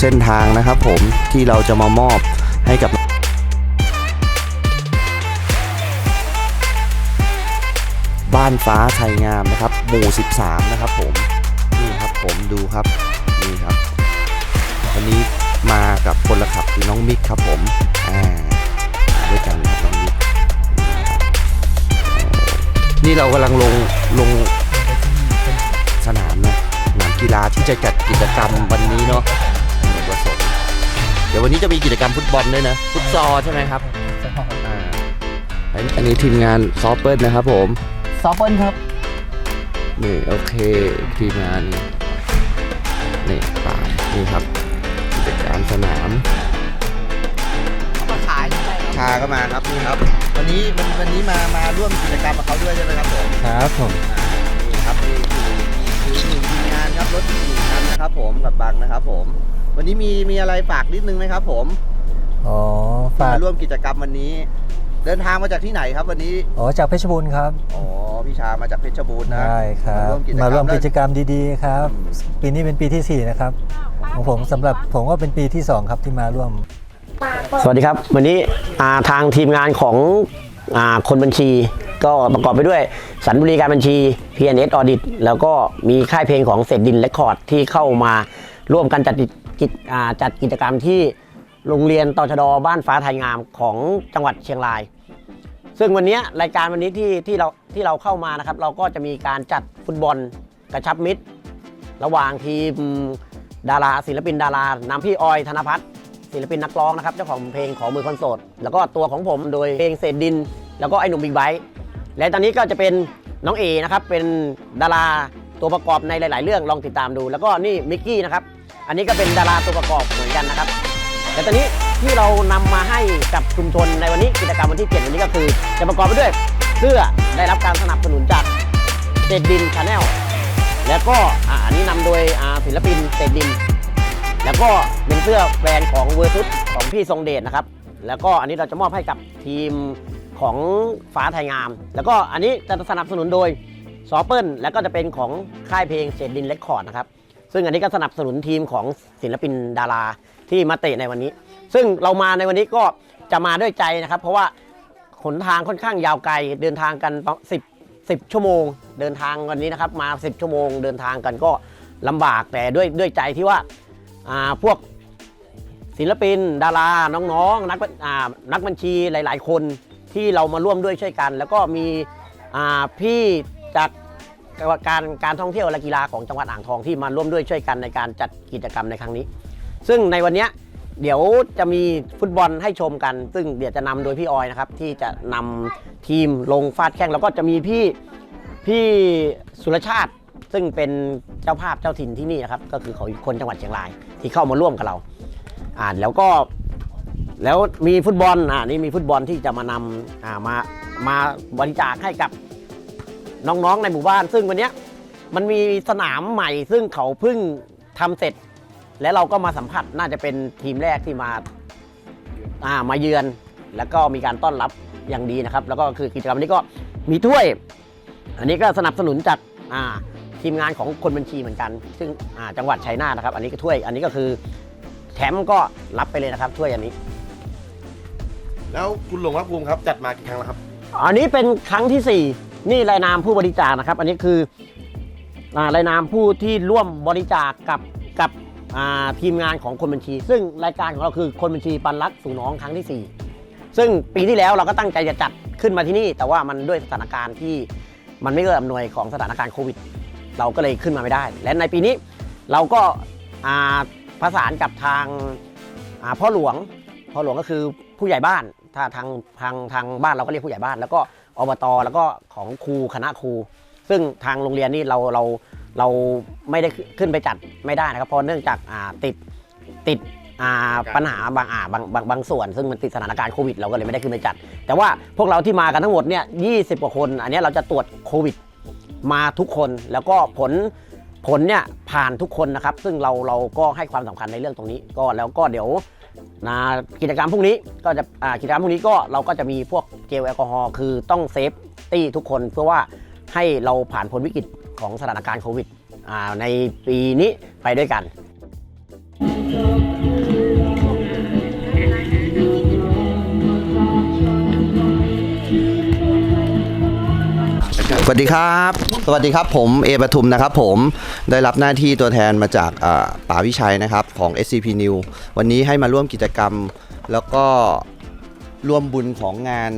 เส้นทางนะครับผมที่เราจะมามอบให้กับบ้านฟ้าไทยงามนะครับหมู่ 13 นะครับผมนี่ครับผมดูครับนี่ครับวันนี้มากับคนละขับคือน้องมิกครับผมอ่ามาด้วยกันครับน้องมิกนี่เรากำลังลงลงสนามนะสนามกีฬาที่จะจัดกิจกรรมวันนี้เนาะ เดี๋ยววันนี้จะมีกิจกรรมฟุตบอลด้วยนะ ฟุตซอลใช่ไหมครับอ่าอันอันนี้ทีมงานซอฟเปิลนะครับผม ซอฟเปิลครับ นี่โอเคทีมงานนี่นี่ไปนี่ครับกิจการสนามมาขายชาก็มาครับนี่ครับ วันนี้วันวันนี้มามาร่วมกิจกรรมกับเขาด้วยใช่ไหมครับผมครับผมอ่านี่ครับนี่คือคือหนึ่งทีมงานครับรถหนึ่งคันนะครับผมกับบังนะครับผม วันนี้มีมีอะไรฝากนิดนึงไหมครับ ผมอ๋อฝากมาร่วมกิจกรรมวันนี้ เดินทางมาจากที่ไหนครับ วันนี้อ๋อจากเพชรบูรณ์ครับอ๋อพี่ชามาจากเพชรบูรณ์นะใช่ครับมาร่วมกิจกรรมมาร่วมกิจกรรมดีๆครับอืมปีนี้เป็นปีที่ 4 นะครับของผมสำหรับผมก็เป็นปีที่ 2 ครับที่มาร่วม สวัสดีครับ วันนี้อ่าทางทีมงานของอาคนบัญชีก็ประกอบไปด้วยสันบุรีการบัญชี PNS Audit แล้วก็มีค่ายเพลงของเศษดินเรคคอร์ดที่เข้ามาร่วมกันจัด กิจจัดกิจกรรมที่โรงเรียนตชดบ้านฟ้าไทยงามของจังหวัดเชียงราย ซึ่งวันนี้รายการวันนี้ที่ที่เราที่เราเข้ามานะครับ เราก็จะมีการจัดฟุตบอลกระชับมิตร ระหว่างทีมดาราศิลปินดารานำพี่ออยธนพัฒน์ศิลปินนักร้องนะครับเจ้าของเพลงของมือคอนโสดแล้วก็ตัวของผมโดยเพลงเศษดิน แล้วก็ไอ้หนุ่มบิ๊กไบค์และตอนนี้ก็จะเป็นน้องเอนะครับเป็นดาราตัวประกอบในหลาย ๆ เรื่องลองติดตามดู แล้วก็นี่มิกกี้นะครับ อันนี้ก็เป็นดาราตัวประกอบเหมือนกันนะครับ แต่ตอนนี้ที่เรานำมาให้กับชุมชนในวันนี้กิจกรรมวันที่ 7 วันนี้ก็คือ จะประกอบไปด้วยเสื้อได้รับการสนับสนุนจากเศษดินชาแนลแล้วก็อันนี้นำโดยศิลปินเศษดิน แล้วก็เป็นเสื้อแบรนด์ของเวอร์ซุสของพี่ทรงเดชนะครับ แล้วก็อันนี้เราจะมอบให้กับทีมของฟ้าไทยงาม แล้วก็อันนี้จะสนับสนุนโดยซอเปิลแล้วก็จะเป็นของค่ายเพลงเศษดินเรคคอร์ดนะครับ ซึ่งอันนี้ก็สนับสนุนทีมของศิลปินดาราที่มาเตะในวันนี้ ซึ่งเรามาในวันนี้ก็จะมาด้วยใจนะครับ เพราะว่าขนทางค่อนข้างยาวไกลเดินทางกัน 10 10 ชั่วโมง เดินทางวันนี้นะครับมา 10 ชั่วโมง เดินทางกันก็ลำบากแต่ด้วยด้วยใจที่ว่าาพวกศิลปิน ดาราน้องๆนักอ่านักบัญชีหลาย ๆ คนที่เรามาร่วมด้วยช่วยกัน แล้วก็มีพี่จาก การการท่องเที่ยวและกีฬาของจังหวัดอ่างทองที่มาร่วมด้วยช่วยกันในการจัดกิจกรรมในครั้งนี้ ซึ่งในวันนี้เดี๋ยวจะมีฟุตบอลให้ชมกัน ซึ่งเดี๋ยวจะนำโดยพี่ออยนะครับที่จะนำทีมลงฟาดแข้งแล้วก็จะมีพี่พี่สุรชาติ ซึ่งเป็นเจ้าภาพเจ้าถิ่นที่นี่นะครับ ก็คือเขาคนจังหวัดเชียงรายที่เข้ามาร่วมกับเราอ่าแล้วก็แล้วมีฟุตบอลอ่านี่มีฟุตบอลที่จะมานำอ่ามามาบริจาคให้กับ น้องๆในหมู่บ้าน ซึ่งวันเนี้ยมันมีสนามใหม่ ซึ่งเขาเพิ่งทำเสร็จ และเราก็มาสัมผัสน่าจะเป็นทีมแรกที่มาอ่ามาเยือน แล้วก็มีการต้อนรับอย่างดีนะครับ แล้วก็คือกิจกรรมนี้ก็มีถ้วย อันนี้ก็สนับสนุนจากอ่าทีมงานของคนบัญชีเหมือนกัน ซึ่งอ่าจังหวัดชัยนาทนะครับ อันนี้ก็ถ้วย อันนี้ก็คือแชมป์ก็รับไปเลยนะครับถ้วยอันนี้ แล้วคุณหลวงพระภูมิครับจัดมากี่ครั้งแล้วครับ อันนี้เป็นครั้งที่4 นี่รายนามผู้บริจาคนะครับ อันนี้คืออ่ารายนามผู้ที่ร่วมบริจาคกับกับทีมงานของคนบัญชี ซึ่งรายการของเราคือคนบัญชีปันรักสู่น้องครั้งที่ 4 ซึ่งปีที่แล้วเราก็ตั้งใจจะจัดขึ้นมาที่นี่ แต่ว่ามันด้วยสถานการณ์ที่มันไม่เอื้ออำนวยของสถานการณ์โควิด เราก็เลยขึ้นมาไม่ได้ และในปีนี้เราก็ประสานกับทางาพ่อหลวงพ่อหลวงก็คือผู้ใหญ่บ้านถ้าทางทางทางบ้านเราก็เรียกผู้ใหญ่บ้าน แล้วก็ อบตแล้วก็ของครูคณะครู ซึ่งทางโรงเรียนนี่เราเราเราไม่ได้ขึ้นไปจัดไม่ได้นะครับเพราะเนื่องจากอ่าติดติดอ่าปัญหาบางอ่าบางบางบางส่วน ซึ่งมันติดสถานการณ์โควิดเราก็เลยไม่ได้ขึ้นไปจัด แต่ว่าพวกเราที่มากันทั้งหมดเนี่ยยีกว่าคน อันเนี้ยเราจะตรวจโควิดมาทุกคนแล้วก็ผลผลเนี่ยผ่านทุกคนนะครับ ซึ่งเราเราก็ให้ความสำคัญในเรื่องตรงนี้ก็แล้วก็เดี๋ยว นะกิจกรรมพรุ่งนี้ก็จะอ่ากิจกรรมพรุ่งนี้ก็เราก็จะมีพวกเจลแอลกอฮอล์คือต้องเซฟตี้ทุกคนเพื่อว่าให้เราผ่านพ้นวิกฤตของสถานการณ์โควิดอ่าในปีนี้ไปด้วยกัน วัสดีครับ สวัสดีครับผมเอปทุมนะครับผมได้รับหน้าที่ตัวแทนมาจากอ่าป๋าวิชัยนะครับของ SCP New วันนี้ให้มาร่วมกิจกรรม แล้วก็ร่วมบุญของงาน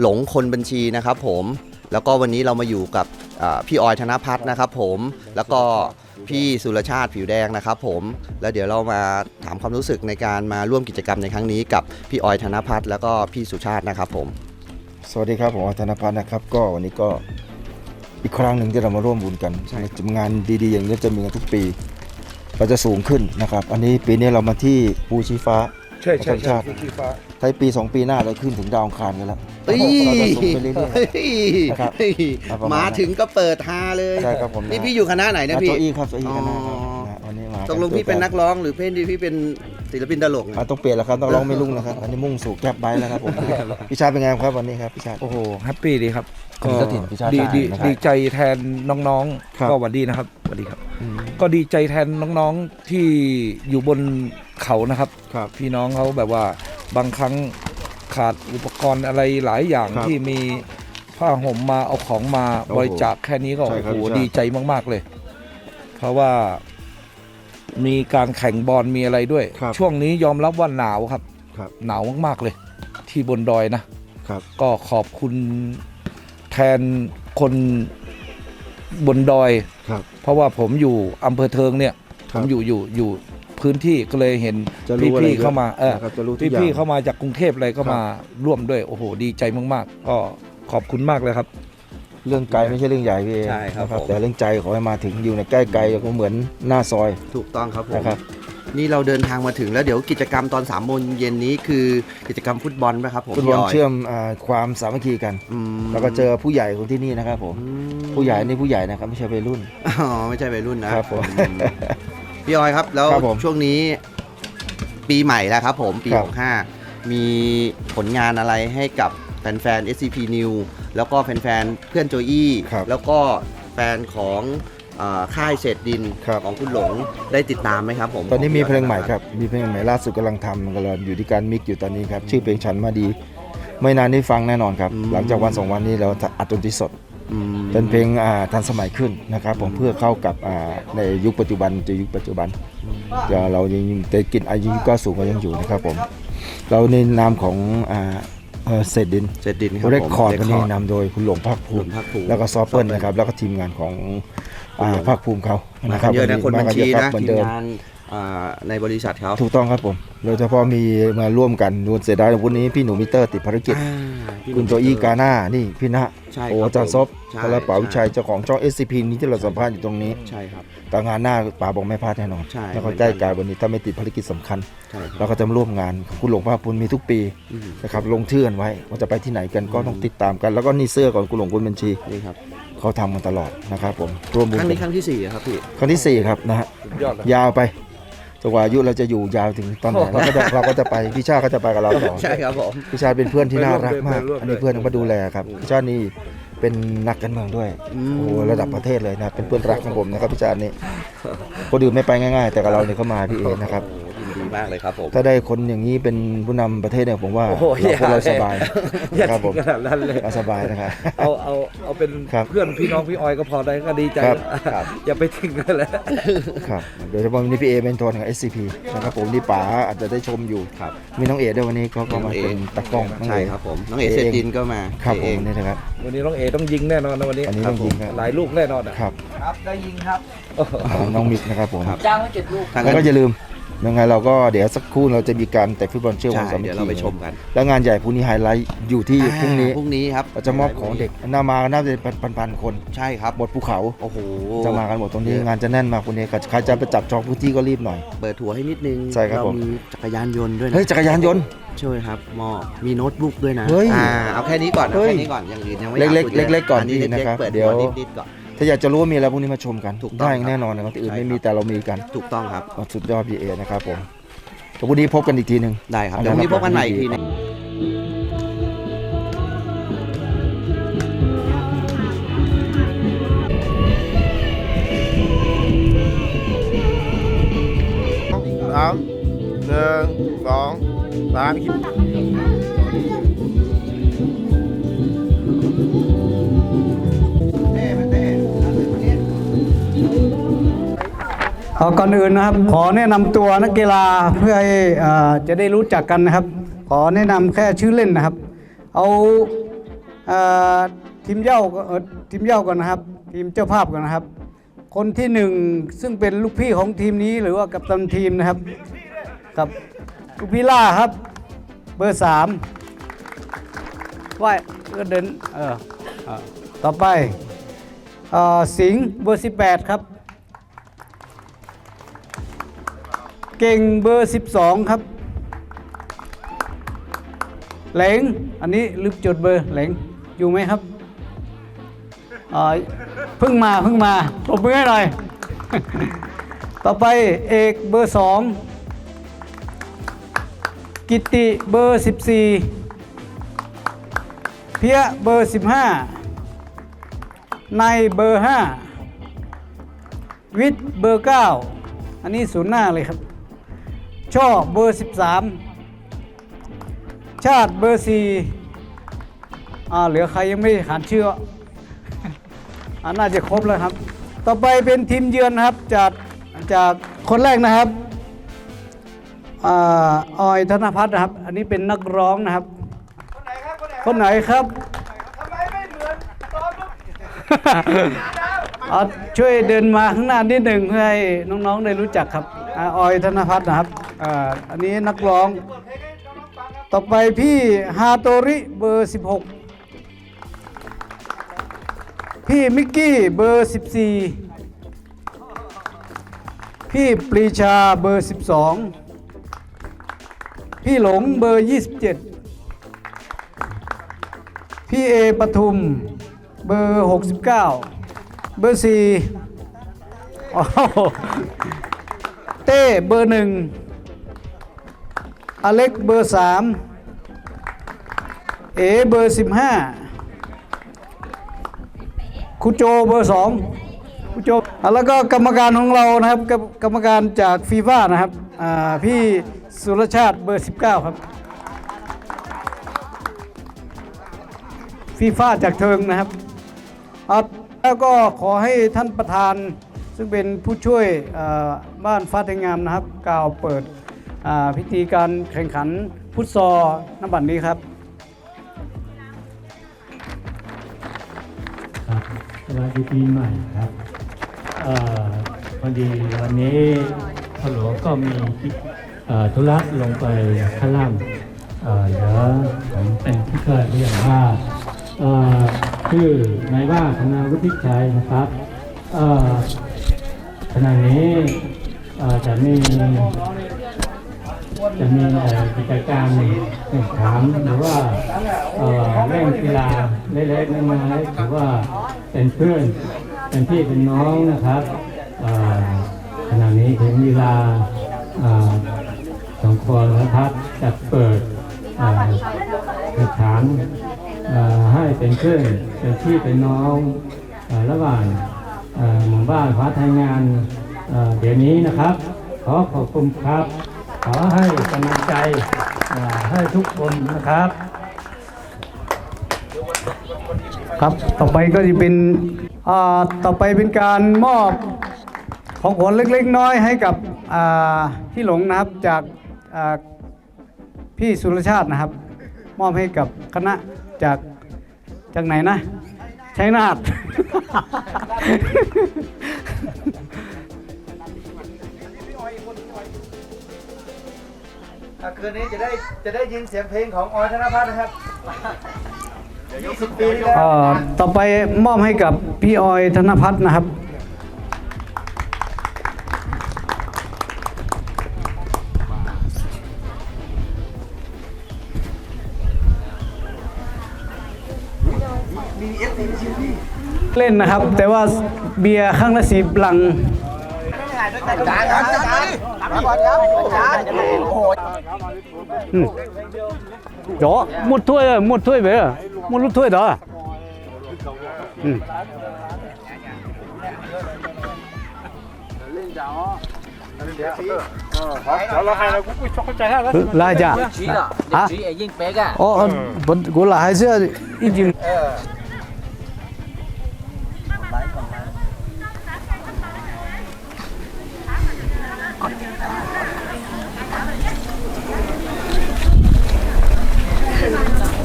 หลงคนบัญชีนะครับผมแล้วก็วันนี้เรามาอยู่กับพี่ออยธนพัฒน์นะครับผมแล้วก็พี่สุรชาติผิวแดงนะครับผมแล้วเดี๋ยวเรามาถามความรู้สึกในการมาร่วมกิจกรรมในครั้งนี้กับพี่ออยธนพัฒน์แล้วก็พี่สุชาตินะครับผม สวัสดีครับผมอัธนพัฒน์นะครับ ก็วันนี้ก็ อีกครั้งหนึ่งที่เรามาร่วมบุญกันงานดีๆ อย่างนี้จะมีกันทุกปีเราจะสูงขึ้นนะครับ อันนี้ปีนี้เรามาที่ภูชีฟ้าใช่ใช่ธรรมชาติถ้าปี 2 ปีหน้าเราขึ้นถึงดาวอังคารกันแล้วเฮ้ยเราจะสูงไปเรื่อยนะครับเฮ้ยครับประมาณมาถึงก็เปิดฮาเลยใช่ครับผมนี่พี่อยู่คณะไหนๆนะนะพี่โจอี้ครับโจอี้กันนะอ๋อนะวันนี้มาตกลงพี่เป็นนักร้องหรือเพ่นพี่เป็น ศิลปินตลกอะนะต้องเปลี่ยนแล้วครับต้องร้องไม่รุ่งนะครับอันนี้มุ่งสู่แก๊บไบค์แล้วครับผมพี่ชาติเป็นไงครับวันนี้ครับพี่ชาติ โอ้โหแฮปปี้ดีครับอันนี้ก็ถิ่นพิชาติดีดีนะครับดีใจแทนน้องครับ ๆ ก็หวันดีนะครับหวันดีครับก็ดีใจแทนน้องๆที่อยู่บนเขานะครับ ครับ พี่น้องเขาแบบว่าบางครั้งขาดอุปกรณ์อะไรหลายอย่างครับที่มีผ้าห่มมาเอาของมาโอ้โหบริจาคแค่นี้ก็ใช่โอ้ครับโหใช่ ดีใจมากๆเลย เพราะว่า มีการแข่งบอลมีอะไรด้วย ครับช่วงนี้ยอมรับว่าหนาวครับ ครับ หนาวมากๆเลย ที่บนดอยนะ ครับ ก็ขอบคุณแทนคนบนดอย ครับ เพราะว่าผมอยู่อำเภอเทิงเนี่ย คผรับ มอยู่อยู่อยู่พื้นที่ก็เลยเห็นจะรู้อะไรพี่เยๆอะเข้ามาเออนะครับจะรู้ทุกพี่อย่าง พี่ๆเข้ามาจากกรุงเทพอะไรก็ครับ มาร่วมด้วยโอ้โห ดีใจมากๆ ก็ขอบคุณมากเลยครับ เรื่องไกลไม่ใช่เรื่องใหญ่พี่เอใช่ครับนะผม แต่เรื่องใจขอให้มาถึงอยู่ในใกล้ไกลก็เหมือนหน้าซอยถูกต้องครับผม นะครับ นี่เราเดินทางมาถึงแล้วเดี๋ยวกิจกรรมตอน3ามโมงเย็นนี้คือกิจกรรมฟุตบอลไหมครับผมฟุตบอลพี่ยเชื่อมอ่าความสามัคคีกัน อืมแล้วก็เจอผู้ใหญ่คนที่นี่นะครับผมอืมผู้ใหญ่นี่ผู้ใหญ่นะครับไม่ใช่วัยรุ่น อ๋อไม่ใช่วัยรุ่นนะครับผมอืมพี่ออยครับแล้วครับผมช่วงนี้ปีใหม่แล้วครับผมปีครับ 65มีผลงานอะไรให้กับแฟนๆ SCP New แล้วก็แฟนๆเพื่อนโจอี้ครับแล้วก็แฟนของอ่าค่ายเศษดินครับ ของคุณหลงได้ติดตามไหมครับผมตอนนี้มีเพลงใหม่คครับรับ มีเพลงใหม่ล่าสุดกำลังทำกำลังอยู่ที่การมิกซ์อยู่ตอนนี้ครับ ชื่อเพลงฉันมาดี ไม่นานนี้ฟังแน่นอนครับ หลังจากวันสองวันนี้เราจะอัดดนตรีสด อืม เป็นเพลงอ่าทันสมัยขึ้นนะครับผมเพื่อเข้ากับอ่าในยุคปัจจุบันจะยุคปัจจุบันเดี๋ยวเรายังแต่กินอายุก็สูงก็ยังอยู่นะครับผม เราในนามของอ่า เอ่อเศษดินเศษดินครับเรคผมคอร์ดวันนี้ Record นำโดยคุณหลวงภาคภูหลวมิงภาคภูมิแล้วก็ซอฟเปิลนะครับแล้วก็ทีมงานของอ่าภาคภูมิเขามานะคกัรันบเยอะนะคนบัญชีมากันะเยอครับเหมือนทีมเดิม งานอ่า ในบริษัทเขาถูกต้องครับผม โดยเฉพาะมีมาร่วมกันนวลเสียดายวันนี้พี่หนูมิเตอร์ติดภารกิจอ่าพี่คุณโจอี้กาหน้านี่พี่ณะใช่โอ้ครับอาจารย์ซบใช่กระเป๋าวิชัยเจ้าของช่อง SCP นี้ที่เราสัมภาษณ์อยู่ตรงนี้ใช่ครับแต่งานหน้าป๋าบอกไม่พลาดแน่นอนใช่แล้วก็ใกล้กายวันนี้ถ้าไม่ติดภารกิจสำคัญใช่ครับเราก็จะมาร่วมงานคุณหลวงพ่อพุนมีทุกปีอืมนะครับลงชื่อกันไว้ว่าจะไปที่ไหนกันก็ต้องติดตามกัน แล้วก็นี่เสื้อก่อนคุณหลวงคุณบัญชีนี่ครับเขาทำกันตลอดนะครับผมร่วมบุญครั้งกันี้นครั้งที่สี่อะครับพี่ครั้งที่สี่ครับนะฮะสุดยอดเลยยาวไปจน กว่าอายุเราจะอยู่ยาวถึงตอนไหนเราก็จะเราก็จะไปพี่ชาติก็จะไปกับเราต่อใช่ครับผมพี่ชาติเป็นเพื่อนที่น่ารักมากไปร่วมด้วยอันนี้เพื่อนมาดูแลครับพี่ชาตินี่เป็นนักการเมืองด้วยอืมโอ้ระดับประเทศเลยนะเป็นเพื่อนรักของผมนะครับพี่ชาตินี่คนอื่นไม่ไปง่าย ๆ แต่กับเราเนี่ยเขามาพี่เอนะครับโอ้โหยิน ดีมากเลยครับผม ถ้าได้คนอย่างนี้เป็นผู้นำประเทศเนี่ยผมว่าโอ้โหเราพวกเราอย่าสบายอย่านะครับผมถึงขนาดนั้นเลย เราสบายนะครับ เอาเอาเอาเป็นครับเพื่อนพี่น้องพี่ออยก็พอได้ก็ดีใจครับแล้วครับ อย่าไปทิ้งกันเลยครับโดยเฉพาะวันนี้พี่เอเป็นตัวของ SCP นะครับผมที่ป๋าอาจจะได้ชมอยู่ ครับมีน้องเอด้วยวันนี้ก็ก็มาน้องเอเป็นตากล้องน้องใช่เอ ครับผม น้องเอเซดินก็มาครับผเอมงนี่นะครับ วันนี้น้องเอต้องยิงแน่นอนนะวันนี้อันนี้ต้องยิงครับ หลายลูกแน่นอนอะครับ ครับ ได้ยิงครับ ของน้องมิกนะครับผมจ้างไว้เจ็ดลูก ทางแล้วนั้นก็อย่าลืม ยังไงเราก็เดี๋ยวสักครู่เราจะมีการแต่ฟุตบอลเชื่อมใช่วงสามัคคีเดี๋ยวเราไปชมกัน แล้วงานใหญ่พรุ่งนี้ไฮไลท์อยู่ที่พรุ่งนี้พรุ่งนี้ครับเราจะมอบของเด็กน่ามาน่าจะเป็นพันๆคนใช่ครับหมดภูเขาโอ้โหจะมากันหมดตรงนี้งานจะแน่นมากพรุ่งนี้ใครจะไปจับจองพื้นที่ก็รีบหน่อย เปิดถั่วให้นิดนึงใช่ครับเราผมมีจักรยานยนต์ด้วยนะเฮ้ยจักรยานยนต์ช่วยครับมอบมีโน้ตบุ๊กด้วยนะเฮ้ยอ่าเอาแค่นี้ก่อนเอาเฮ้ยแค่นี้ก่อนอย่างอื่นยังไม่เล็กๆอยาพูดยะเล็กๆก่อนนี้พี่เล็กนะครับๆเปิดเดี๋ยวตัวนิดๆก่อน ถ้าอยากจะรู้ว่ามีอะไรพวกนี้มาชมกันถูกต้องได้แน่นอนนะครับที่อื่นใช่ไม่มีแต่เรามีกันถูกต้องครับสุดยอดพีเอนะครับผมแต่พรุ่งนี้พบกันอีกทีหนึ่ง ได้ครับเอาเดี๋ยวพรุ่งนี้ได้พบกันใหม่ครับอีกทีหนึง สามหนึ่งสองสามคิด เอาก่อนอื่นนะครับ ขอแนะนำตัวนักกีฬาเพื่อให้จะได้รู้จักกันนะครับ ขอแนะนำแค่ชื่อเล่นนะครับ เอาทีมเย้าทีมเย้าก่อนนะครับ ทีมเจ้าภาพก่อนนะครับ คนที่หนึ่งซึ่งเป็นลูกพี่ของทีมนี้หรือว่ากัปตันทีมนะครับครับลูกพี่ล่าครับ เบอร์สามว่ายก็เดินเออต่อไปสิงห์เบอร์18ครับ เก่งเบอร์ 12 ครับเหลงอันนี้ลืมจดเบอร์เหลงอยู่ไหมครับเพิ่งมาเพิ่งมาปรบมือให้หน่อย ต่อไปเอกเบอร์ 2 กิตติเบอร์ 14 เพียเบอร์ 15 ในเบอร์ 5 วิทย์เบอร์ 9 อันนี้ศูนย์หน้าเลยครับ ช่อเบอร์ 13 ชาติเบอร์4อ่าเหลือใครยังไม่ขานชื่ออ่าน่าจะครบแล้วครับ ต่อไปเป็นทีมเยือนนะครับจากจากคนแรกนะครับอ่าออยธนพัฒน์นะครับ อันนี้เป็นนักร้องนะครับ คนไหนครับทำไมไม่เหมือาช่วยเดินมาข้างหน้านิดหนึ่งเพื่อให้น้องๆได้รู้จักครับอาออยธนพัฒน์นะครับ อ่าอันนี้นักร้อง ต่อไปพี่ฮาโตริเบอร์ 16 พี่มิกกี้เบอร์ 14 พี่ปรีชาเบอร์ 12 พี่หลงเบอร์ 27 พี่เอปทุมเบอร์ 69 เบอร์ 4เต้เบอร์1 อเล็กเบอร์3เอเบอร์15คุโจเบอร์2คุโจอะแล้วก็กรรมการของเรานะครับ กรรมกรรมการจากฟีฟ่านะครับอ่าพี่สุรชาติเบอร์19ครับฟีฟ่าจากเทิงนะครับอะแล้วก็ขอให้ท่านประธานซึ่งเป็นผู้ช่วยอ่าบ้านฟ้าไทยงามนะครับ กล่าวเปิดอ่า พิธีการแข่งขันฟุตซอลน้ำบัตรนี้ครับครับสวัสดีปีใหม่ครับพอดีวันนี้พหลวงก็มีธุระลงไปข้างล่างเอ่อเดี๋ยวผมเป็นที่เคยเรียกว่าชื่อนายว่าธนาวุฒิชัยนะครับขณะนี้เอ่อจะมี จะมีกิจกรรมแข่งขันหรือว่าเอ่อเล่นกีฬาเล็กๆน้อยๆถือว่าเป็นเพื่อนเป็นพี่เป็นน้องนะครับขณะนี้ถึงเวลาสองคนนะครับจะเปิดเอ่อแข่งขันให้เป็นเพื่อนเป็นพี่เป็นน้องระหว่างหมู่บ้านฟ้าไทยงานเดี๋ยวนี้นะครับ ขอขอบคุณครับ ขอให้กำลังใจให้ทุกคนนะครับ ครับต่อไปก็จะเป็นต่อไปเป็นการมอบของขวัญเล็กๆน้อยให้กับพี่หลงนะครับจากพี่สุรชาตินะครับ มอบให้กับคณะจากจากไหนนะชัยนาท คืนนี้จะได้จะได้ยินเสียงเพลงของออยธนพัฒน์นะครับ20ปีที่แล้วเอ่อต่อไปมอบให้กับพี่ออยธนพัฒน์นะครับ เล่นนะครับ แต่ว่าเบียร์ข้างละสีบลัง จานครับจานก่อนครับจานโอ้โหอืม Đó, một thôi rồi, một thôi về à? Một lúc thôi đó à? Ừ. Là chả? ชี้เหรอเด็กชี้ไอ้ยิ่งเป๊กอะ Ồ, vẫn của là hai xưa ít dừng.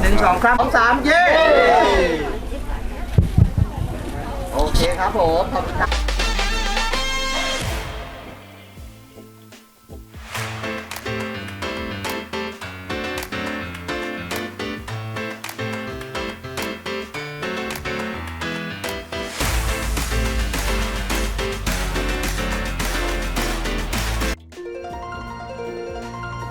เนึ่ง สองครับสองสามเย้ โอเคครับผม ขอบคุณครับ